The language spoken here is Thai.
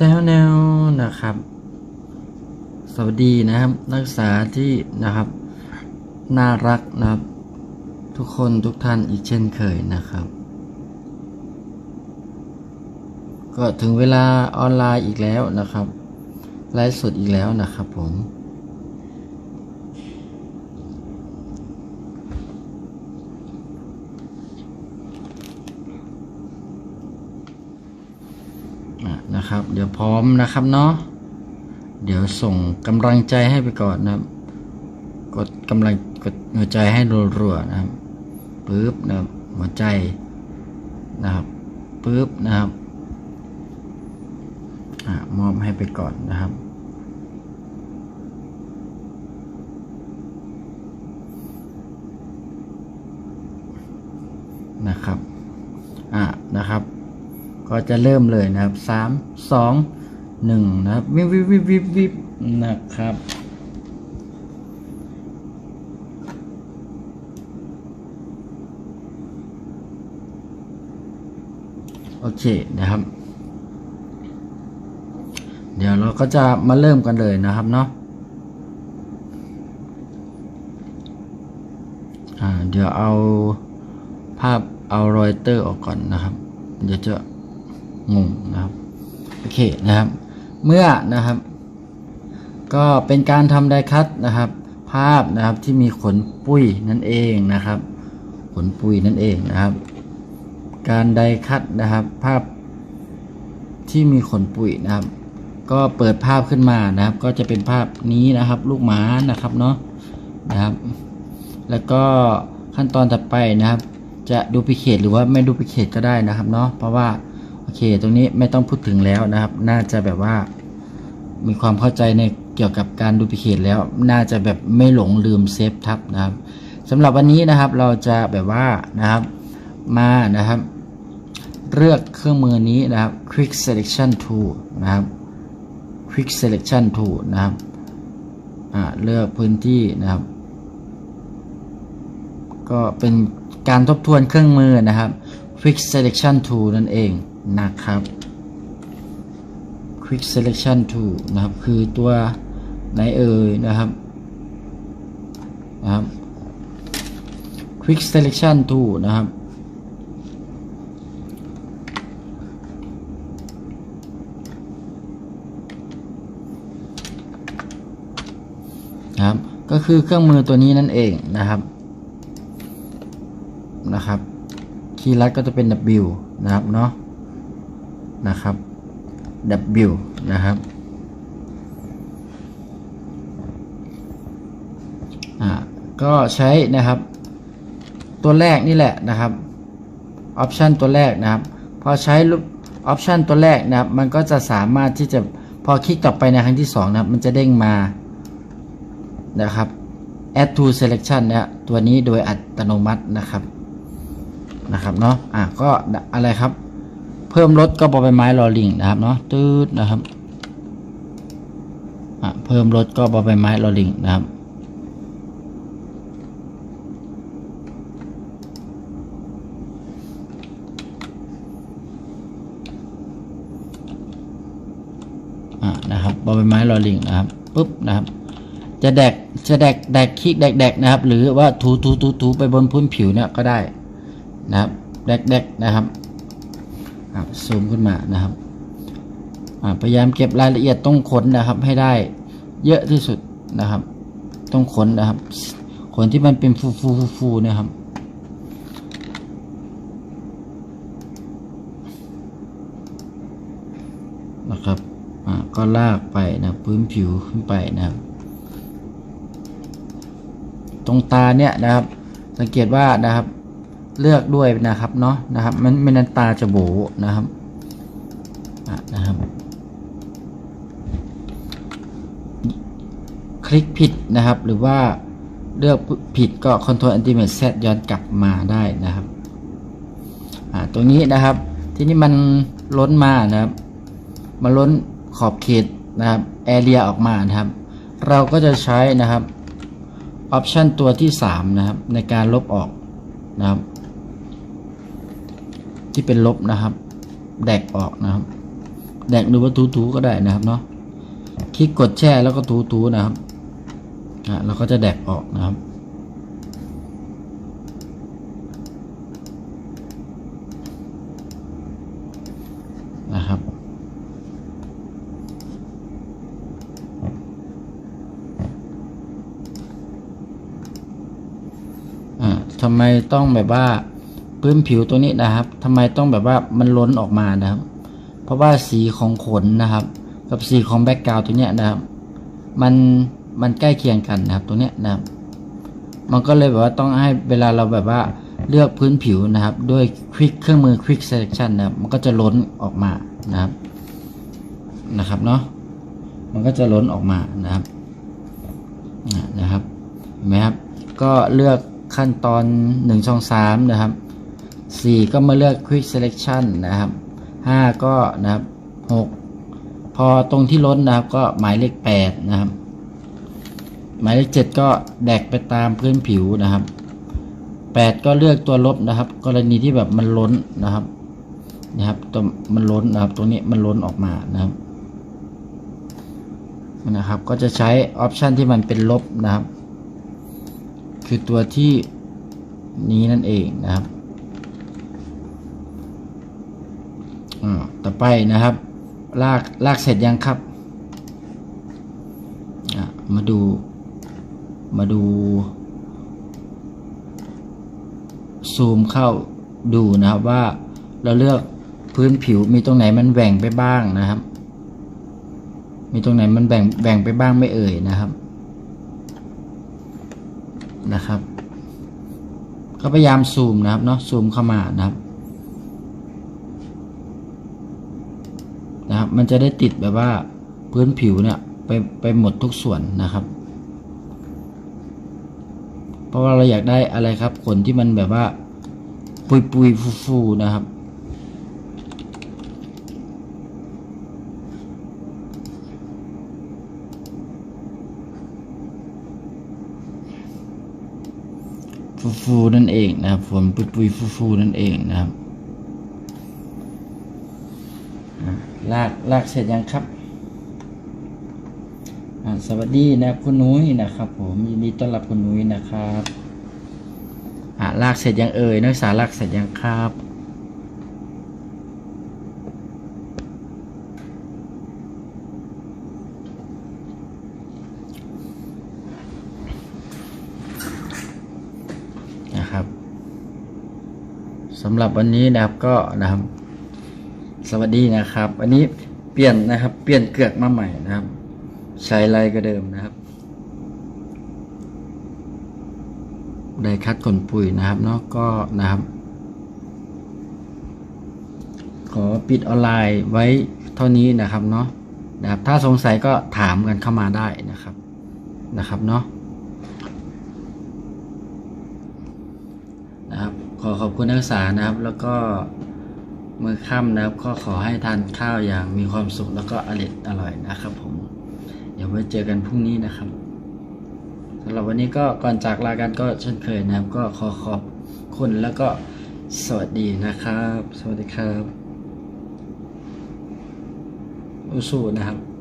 แนวแนวนะครับ สวัสดีนะครับ นักศึกษาที่นะครับ น่ารักนะครับ ทุกคนทุกท่านอีกเช่นเคยนะครับ ก็ถึงเวลาออนไลน์อีกแล้วนะครับไลฟ์สดอีกแล้วนะครับผม นะครับ เดี๋ยวพร้อมนะครับเนาะเดี๋ยวส่งกำลังใจให้ไปก่อนนะครับ กดกำลังกดหัวใจให้รัวๆนะครับปึ๊บนะครับหัวใจนะครับปึ๊บนะครับอ่ามอบให้ไปก่อนนะครับ อะนะครับ ก็จะเริ่มเลยนะครับสามสองหนึ่งนะครับวิบวิบวิบวิบวิบนะครับโอเคนะครับ เดี๋ยวเราก็จะมาเริ่มกันเลยนะครับเนาะเดี๋ยวเอาภาพเอารอยเตอร์ออกก่อนนะครับ เดี๋ยวจะ งงนะครับโอเคนะครับ เมื่อนะครับ ก็เป็นการทำไดคัตนะครับ ภาพนะครับที่มีขนปุ้ยนั่นเองนะครับ ขนปุ้ยนั่นเองนะครับ การไดคัตนะครับ ภาพที่มีขนปุ้ยนะครับ ก็เปิดภาพขึ้นมานะครับ ก็จะเป็นภาพนี้นะครับ ลูกหมานะครับเนาะนะครับ แล้วก็ขั้นตอนถัดไปนะครับ จะดูพิเคตหรือว่าไม่ดูพิเคตก็ได้นะครับเนาะเพราะว่า เค ตรงนี้ไม่ต้องพูดถึงแล้วนะครับ น่าจะแบบว่า มีความเข้าใจในเกี่ยวกับการดูพิเคตแล้ว น่าจะแบบไม่หลงลืมเซฟทับนะครับสำหรับวันนี้นะครับเราจะแบบว่านะครับมานะครับ เลือกเครื่องมือนี้นะครับ Quick Selection Tool นะครับ Quick Selection Tool นะครับเลือกพื้นที่นะครับ ก็เป็นการทบทวนเครื่องมือนะครับ Quick Selection Tool นั่นเอง นะครับ Quick Selection Tool นะครับ คือตัวไหนเอ่ยนะครับนะครับ Quick Selection Tool นะครับนะครับก็คือเครื่องมือตัวนี้นั่นเองนะครับนะครับ คีย์ลัดก็จะเป็น W นะครับเนาะ นะครับ W นะครับอ่าก็ใช้นะครับ ตัวแรกนี่แหละนะครับออปชันตัวแรกนะครับ พอใช้ออปชันตัวแรกนะครับ มันก็จะสามารถที่จะพอคลิกกลับไปในครั้งที่2นะครับ มันจะเด้งมานะครับ add to selection นี่ยตัวนี้โดยอัตโนมัตินะครับนะครับเนาะอะก็อะไรครับ พิ่มลดก็บอใบไม้รอลิงนะครับเนาะตืดนะครับอะเพิ่มลดก็บอใบไม้รอลิงนะครับอะนะครับบอใบไม้รอลิงนะครับปุ๊บนะครับ จะแดกจะแดกแดกคลิกแดกแดกนะครับ หรือว่าถูถูถูถูไปบนพื้นผิวเนี่ยก็ได้นะครับ แดกแดกนะครับ อะซูมขึ้นมานะครับพยายามเก็บรายละเอียดตรงขนนะครับ ให้ได้เยอะที่สุดนะครับตรงขนนะครับ ขนที่มันเป็นฟูฟูฟูฟูๆนะครับนะครับก็ลากไปนะพื้นผิวขึ้นไปนะครับ ตรงตาเนี่ยนะครับ สังเกตว่านะครับ เลือกด้วยนะครับเนาะนะครับ มันไม่นั้นตาจะโบนะครับอะนะครับ คลิกผิดนะครับ หรือว่าเลือกผิดก็ Ctrl Ultimate Z ย้อนกลับมาได้นะครับอ่าตรงนี้นะครับ ที่นี่มันล้นมานะครับมาล้นขอบเขตนะครับแอเรียออกมานะครับ เราก็จะใช้นะครับออปชันตัวที่ 3 นะครับ ในการลบออกนะครับ ที่เป็นลบนะครับ แดกออกนะครับ แดกหรือว่าถูๆก็ได้นะครับเนาะคลิกกดแช่แล้วก็ถูๆนะครับอะเราก็จะแดกออกนะครับนะครับอ่าทำไมต้องแบบว่า พื้นผิวตัวนี้นะครับทำไมต้องแบบว่ามันล้นออกมานะครับ เพราะว่าสีของขนนะครับ กับสีของแบ็กกราวตัวเนี้ยนะครับ มันมันใกล้เคียงกันนะครับ ตัวเนี้ยนะครับ มันก็เลยแบบว่าต้องให้เวลาเราแบบว่าเลือกพื้นผิวนะครับ ด้วยคลิกเครื่องมือ Quick Selection นะครับ มันก็จะล้นออกมานะครับนะครับเนาะมันก็จะล้นออกมานะครับนะครับเห็นไหมครับ ก็เลือกขั้นตอน1ช่อง3นะครับ 4 ก็มาเลือก Quick Selection นะครับ 5 ก็นะครับ 6 พอตรงที่ล้นนะครับก็หมายเลข 8 นะครับ หมายเลข 7 ก็แดกไปตามพื้นผิวนะครับ 8 ก็เลือกตัวลบนะครับ กรณีที่แบบมันล้นนะครับนะครับตัวมันล้นนะครับตัวนี้มันล้นออกมานะครับนะครับ ก็จะใช้ออปชันที่มันเป็นลบนะครับ คือตัวที่นี้นั่นเองนะครับอ่า ต่อไปนะครับ ลากลากเสร็จยังครับมาดู มาดู ซูมเข้าดูนะครับว่าเราเลือกพื้นผิวมีตรงไหนมันแหว่งไปบ้างนะครับ มีตรงไหนมันแบ่งแบ่งไปบ้างไม่เอ่ยนะครับ นะครับ ก็พยายามซูมนะครับเนาะซูมเข้ามานะครับนะครับ มันจะได้ติดแบบว่าพื้นผิวเนี่ยไปไปหมดทุกส่วนนะครับ เพราะว่าเราอยากได้อะไรครับขนที่มันแบบว่า ปุยปุยฟูฟูนะครับ ฟูฟูนั่นเองนะครับฝนปุยปุยฟูฟูนั่นเองนะครับอะ ลากลากเสร็จยังครับ สวัสดีนะครับคุณนุ้ยนะครับผมยินดีต้อนรับคุณนุ้ยนะครับลากเสร็จยังเอ่ยนักศึกษาลากเสร็จยังครับนะครับสำหรับวันนี้นะครับก็นะครับ สวัสดีนะครับวันนี้เปลี่ยนนะครับ เปลี่ยนเกือกมาใหม่นะครับ ใช้ไรก็เดิมนะครับ ได้คัดขนปุ๋ยนะครับเนาะก็นะครับ ขอปิดออนไลน์ไว้เท่านี้นะครับเนาะนะครับ ถ้าสงสัยก็ถามกันเข้ามาได้นะครับนะครับเนาะนะครับ ขอขอบคุณนักศึกษานะครับแล้วก็ มือค่ำนะครับ ก็ขอให้ทานข้าวอย่างมีความสุขแล้วก็อร่อยอร่อยนะครับ ผม เดี๋ยวไว้เจอกันพรุ่งนี้นะครับสำหรับวันนี้ก็ก่อนจากลากันก็เช่นเคยนะครับ ก็ขอขอบคุณแล้วก็สวัสดีนะครับ สวัสดีครับอุสูนะครับ